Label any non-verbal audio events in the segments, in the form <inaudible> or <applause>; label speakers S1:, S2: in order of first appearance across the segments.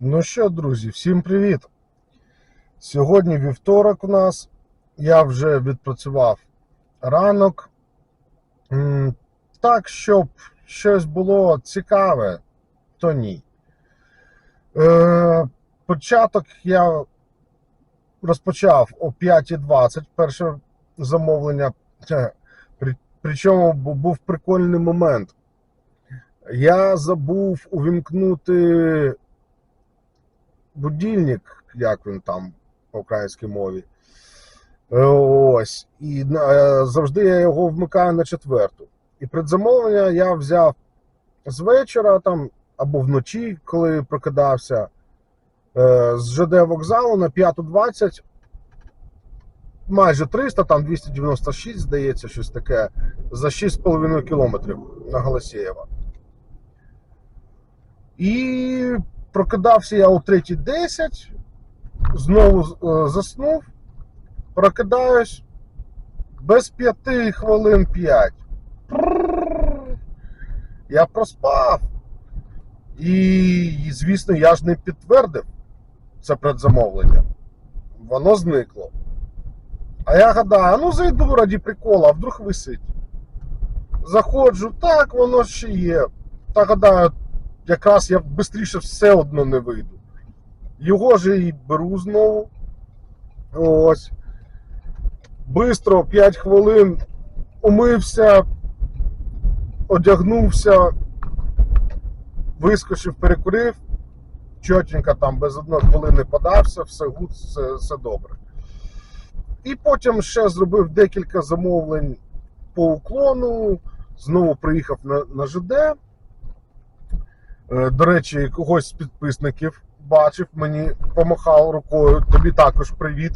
S1: Ну що, друзі, всім привіт! Сьогодні вівторок у нас. Я вже відпрацював ранок. Так, щоб щось було цікаве, то ні. Е, початок я розпочав о 5.20 перше замовлення. <laughs> Причому був прикольний момент. Я забув увімкнути будильник, як він там по українській мові. Е, Ось. І е, завжди я його вмикаю на четверту. І предзамовлення я взяв з вечора там або вночі, коли прокидався е, з ЖД вокзалу на 5.20. Майже 300, там 296, здається, щось таке, за 6,5 кілометрів на Голосієва. І прокидався я о 3.10, знову е, заснув, прокидаюсь без 5 хвилин 5. Я проспав. І, звісно, я ж не підтвердив це предзамовлення. Воно зникло. А я гадаю, ну зайду раді прикола, а вдруг висить. Заходжу, так, воно ще є. Та гадаю, якраз я швидше все одно не вийду. Його же і беру знову. Ось. Бистро, 5 хвилин умився, одягнувся, вискочив, перекурив, чотенько там без одної хвилини подався, все гуд, все, все добре. І потім ще зробив декілька замовлень по уклону, знову приїхав на, на ЖД. Е, До речі, когось з підписників бачив, мені помахав рукою. Тобі також привіт.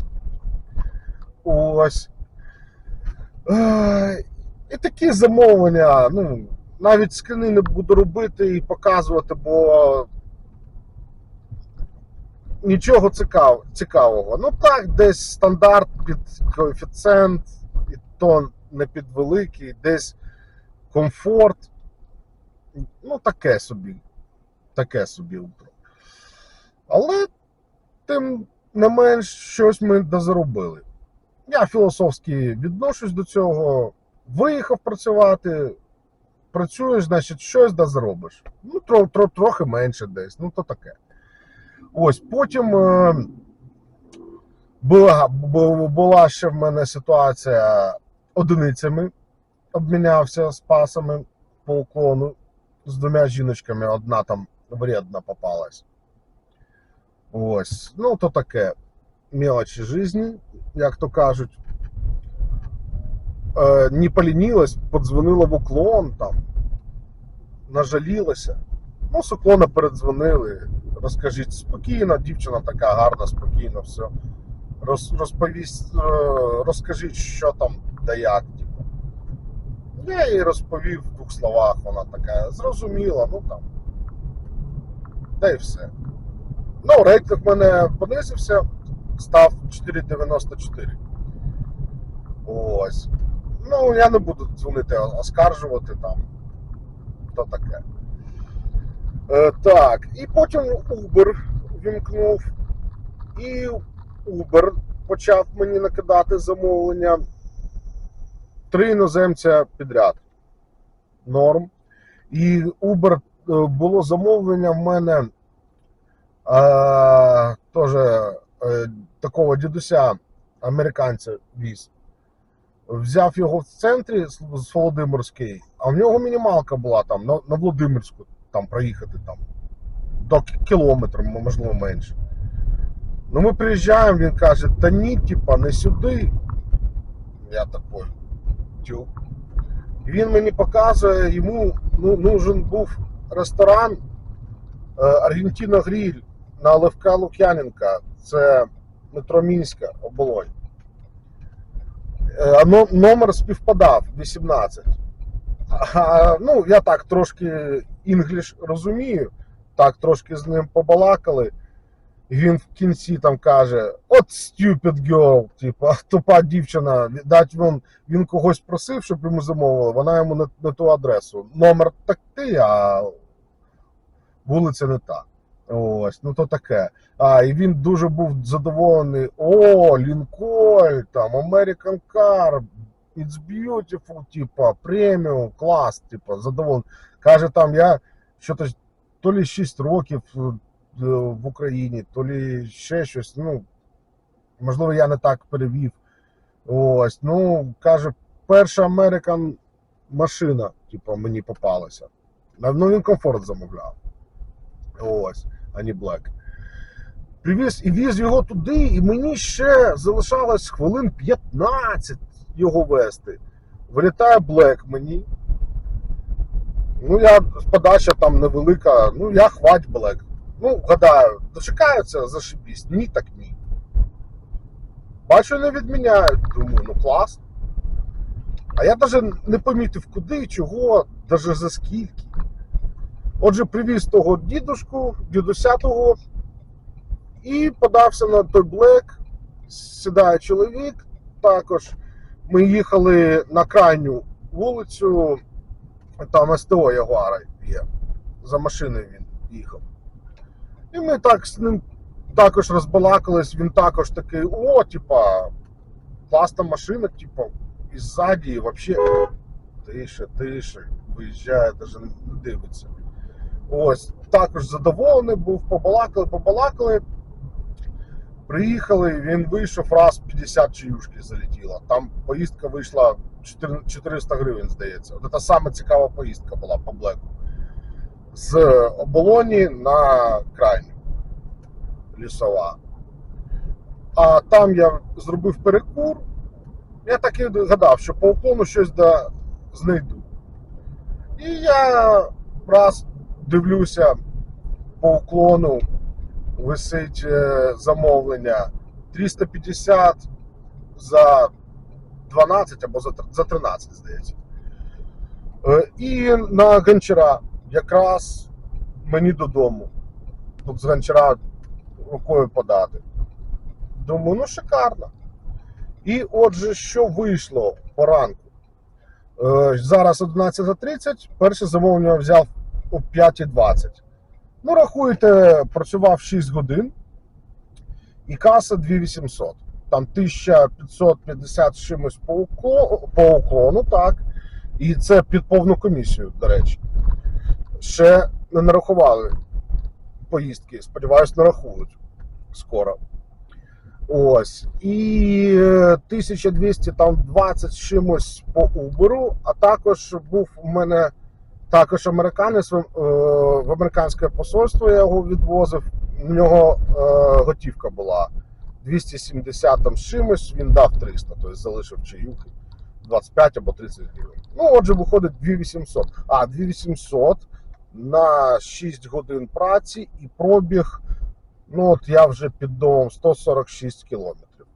S1: Ось. Е, І такі замовлення. Ну, навіть скрини не буду робити і показувати, бо нічого цікав, цікавого. Ну так, десь стандарт під коефіцієнт, і то не під великий, десь комфорт. Ну, таке собі. Таке собі утро. Але тим не менш щось ми дозаробили. Я філософськи відношусь до цього. Виїхав працювати, працюєш, значить, щось дозаробиш. Ну, тро, тро, трохи менше десь, ну то таке. Ось потім е, була, була ще в мене ситуація одиницями. Обмінявся з пасами по уклону з двома жіночками, одна там вредна попалась. Ось. Ну, то таке. Мелочі жизни, як то кажуть. Е, не полінілась, подзвонила в уклон там, нажалілася. Ну, з уклона передзвонили. Розкажіть спокійно, дівчина така гарна, спокійно, все. Роз, розповість, е, розкажіть, що там да як. Типу. Я їй розповів в двох словах, вона така зрозуміла, ну там. Та й все. Ну, рейтинг в мене понизився, став 4,94. Ось. Ну, я не буду дзвонити, оскаржувати там. То таке. Е, так, і потім Uber вімкнув. І Uber почав мені накидати замовлення. Три іноземця підряд. Норм. І Uber було замовлення в мене е, теж е, такого дідуся, американця віз. Взяв його в центрі з Володимирської, а в нього мінімалка була там на, на Володимирську там проїхати там до кілометра, можливо, менше. Ну ми приїжджаємо, він каже, та ні, типа, не сюди. Я такой, тю. Він мені показує, йому ну, нужен був ресторан е, Аргентина Гріль на Левка Лук'яненка. Це метро Мінська, оболонь. Е, номер співпадав 18. А, ну, я так трошки інгліш розумію, так трошки з ним побалакали. Він в кінці там каже: От stupid girl, типа, тупа дівчина. Віддать він, він когось просив, щоб йому замовили, вона йому не, не ту адресу. Номер такий, а вулиця не та. Ось, ну то таке. А, і він дуже був задоволений. О, Лінкольн, там, American Car, It's beautiful, типа, преміум, клас, типа, задоволений. Каже, там я що-то то лі 6 років е, в Україні, то лі ще щось. Ну, можливо, я не так перевів. Ось, ну, каже, перша American машина, типа, мені попалася. Ну, він комфорт замовляв. Ось, а не Black. Привіз і віз його туди, і мені ще залишалось хвилин 15 його вести. Вилітає Black мені. Ну, я подача там невелика, ну я хвать Black. Ну, гадаю, дочекаються, зашибісь. Ні, так ні. Бачу, не відміняють. Думаю, ну клас. А я навіть не помітив, куди, чого, навіть за скільки. Отже, привіз того дідушку, дідуся того, і подався на той блек. Сідає чоловік. Також ми їхали на крайню вулицю, там СТО Ягуара є. За машиною він їхав. І ми так з ним також розбалакались, він також такий, о, типа, класна машина, типа, і ззаді, і взагалі тише, тише, виїжджає, навіть не дивиться. Ось, також задоволений був, побалакали, побалакали. Приїхали, він вийшов раз 50 чаюшки залетіло. Там поїздка вийшла 400 гривень, здається. От це саме цікава поїздка була по блеку. З оболоні на крайню лісова. А там я зробив перекур. Я так і гадав, що по уклону щось да знайду. І я раз дивлюся по уклону, висить е, замовлення 350 за 12 або за 13, здається. Е, І на гончара якраз мені додому. Тут з гончара рукою подати. Думаю, ну шикарно. І отже, що вийшло по ранку? Е, Зараз 11.30, перше замовлення взяв о 5.20. Ну, рахуйте, працював 6 годин і каса 2800. Там 1550 з чимось по уклону, по уклону, так. І це під повну комісію, до речі. Ще не нарахували поїздки. Сподіваюсь, нарахують скоро. Ось. І е, 1220 з чимось по Uber, а також був у мене також американець в, е, американське посольство, я його відвозив. У нього е, готівка була 270 там чимось, він дав 300, тобто залишив чаюки 25 або 30 гривень. Ну, отже, виходить 2800. А, 2800 на 6 годин праці і пробіг. Ну, от я вже під домом 146 кілометрів.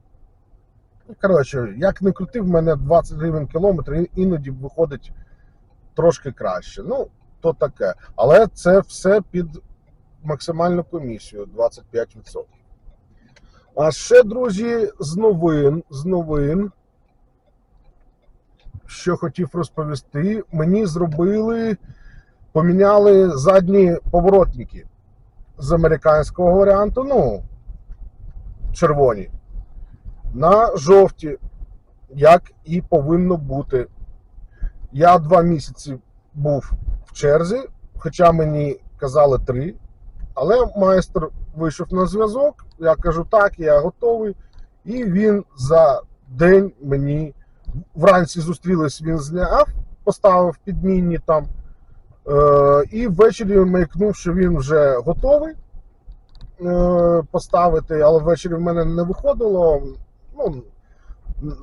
S1: Коротше, як не крути, в мене 20 гривень кілометр, іноді виходить трошки краще. Ну, то таке. Але це все під максимальну комісію 25%. А ще, друзі, з новин, з новин, що хотів розповісти, мені зробили, поміняли задні поворотники з американського варіанту, ну, червоні, на жовті, як і повинно бути. Я два місяці був в черзі, хоча мені казали три. Але майстер вийшов на зв'язок. Я кажу, так, я готовий. І він за день мені вранці зустрілись, він зняв, поставив підмінні там. Е, і ввечері маякнув, що він вже готовий е, поставити, але ввечері в мене не виходило. Ну,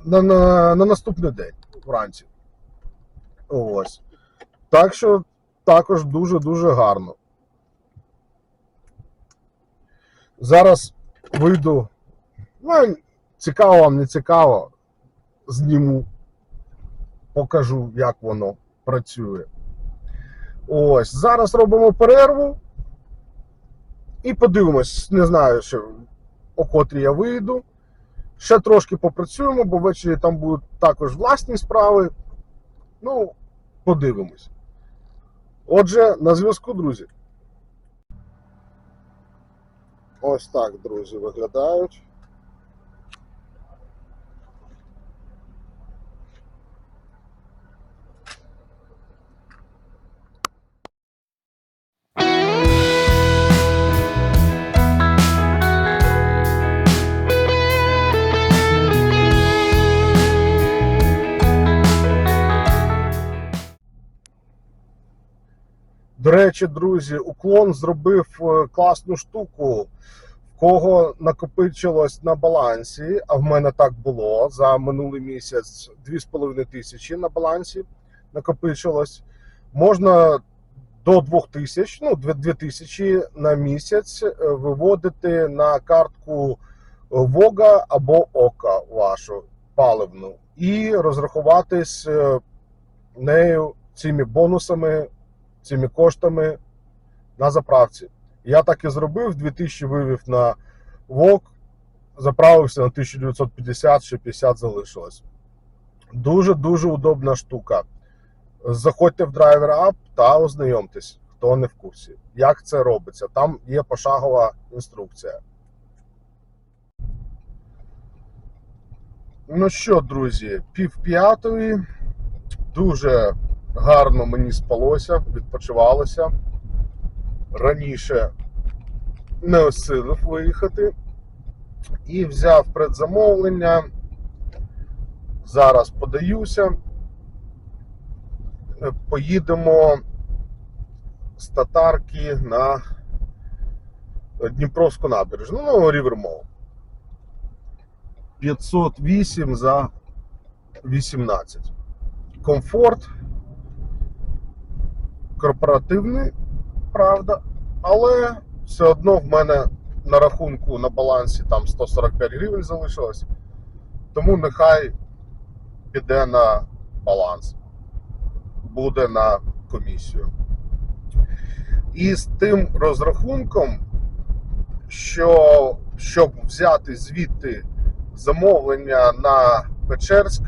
S1: на, на, на наступний день вранці. Ось. Так що також дуже-дуже гарно. Зараз вийду. Ну, цікаво вам, не цікаво. Зніму, покажу, як воно працює. Ось. Зараз робимо перерву. І подивимось, не знаю, що о котрій я вийду. Ще трошки попрацюємо, бо ввечері там будуть також власні справи. Ну, подивимось. Отже, на зв'язку, друзі. Ось так, друзі, виглядають. До речі, друзі, уклон зробив е, класну штуку. В кого накопичилось на балансі, а в мене так було за минулий місяць 2,5 тисячі на балансі накопичилось. Можна до 2 тисяч, ну 2 тисячі на місяць е, виводити на картку Вога або Ока вашу паливну і розрахуватись е, нею цими бонусами цими коштами на заправці. Я так і зробив, 2000 вивів на ВОК, заправився на 1950, ще 50 залишилось. Дуже-дуже удобна штука. Заходьте в Driver App та ознайомтесь, хто не в курсі. Як це робиться? Там є пошагова інструкція. Ну що, друзі, пів п'ятої. Дуже гарно мені спалося, відпочивалося. Раніше не осилив виїхати і взяв предзамовлення. Зараз подаюся. Е, Поїдемо з татарки на Дніпровську набережну, ну, Рівермол. 508 за 18. Комфорт корпоративний, правда, але все одно в мене на рахунку на балансі там 145 гривень залишилось. Тому нехай піде на баланс, буде на комісію. І з тим розрахунком, що щоб взяти звідти замовлення на Печерськ,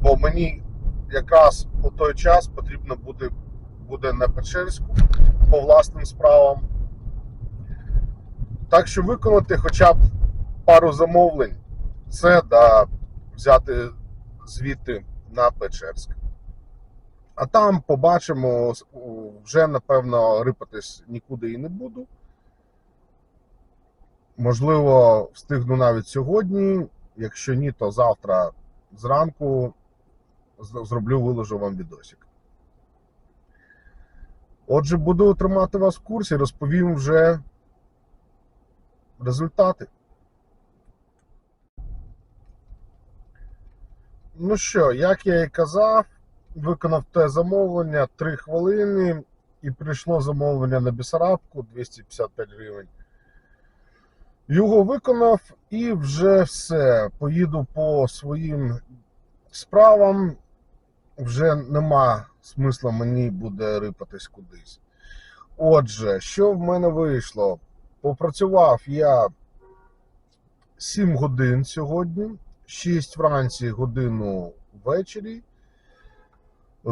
S1: бо мені якраз у той час потрібно буде буде на Печерську по власним справам. Так що виконати хоча б пару замовлень, це да взяти звідти на Печерськ. А там побачимо, вже напевно рипатись нікуди і не буду. Можливо, встигну навіть сьогодні. Якщо ні, то завтра зранку зроблю, виложу вам відосик. Отже, буду тримати вас в курсі, розповім вже результати. Ну що, як я і казав, виконав те замовлення 3 хвилини і прийшло замовлення на Бісарабку 255 гривень. Його виконав і вже все. Поїду по своїм справам. Вже нема смисла мені буде рипатись кудись. Отже, що в мене вийшло? Попрацював я 7 годин сьогодні, 6 вранці годину ввечері.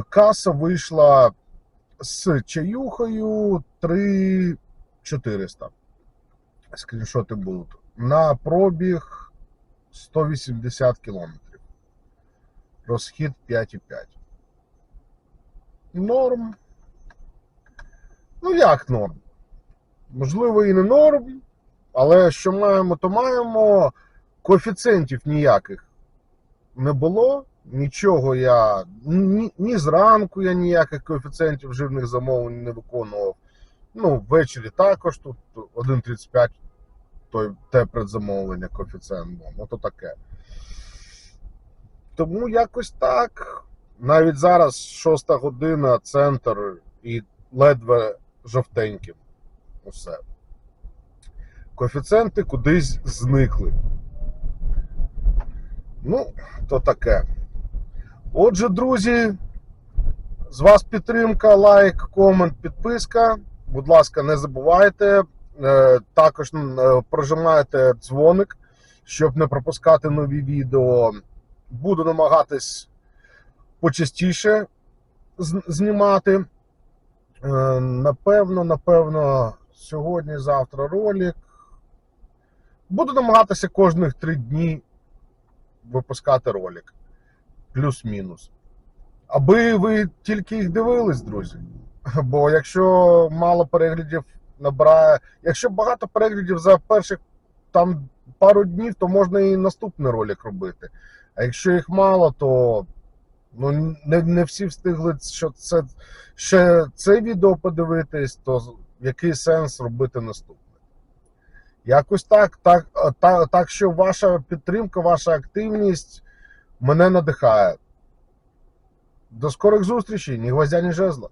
S1: Каса вийшла з чаюхою 3400. Скріншоти будуть. На пробіг 180 кілометрів. Розхід 5,5. Норм. Ну, як норм? Можливо, і не норм, але що маємо, то маємо. Коефіцієнтів ніяких не було. Нічого я ні, ні зранку я ніяких коефіцієнтів жирних замовлень не виконував. Ну, ввечері також тут 1,35 той те предзамовлення коефіцієнт був. Ото таке. Тому якось так. Навіть зараз шоста година, центр і ледве жовтеньким. Усе. Коефіцієнти кудись зникли. Ну, то таке. Отже, друзі, з вас підтримка, лайк, комент, підписка. Будь ласка, не забувайте. Е, Також е, прожимайте дзвоник, щоб не пропускати нові відео. Буду намагатись почастіше знімати. Е, Напевно, напевно, сьогодні-завтра ролик. Буду намагатися кожних три дні випускати ролик. Плюс-мінус. Аби ви тільки їх дивились, друзі. Бо якщо мало переглядів набирає, якщо багато переглядів за перших там пару днів, то можна і наступний ролик робити. А якщо їх мало, то ну, не, не всі встигли, що це ще це відео подивитись, то який сенс робити наступне? Якось так, так, так, так що ваша підтримка, ваша активність мене надихає. До скорих зустрічей, ні гвоздя, ні жезла.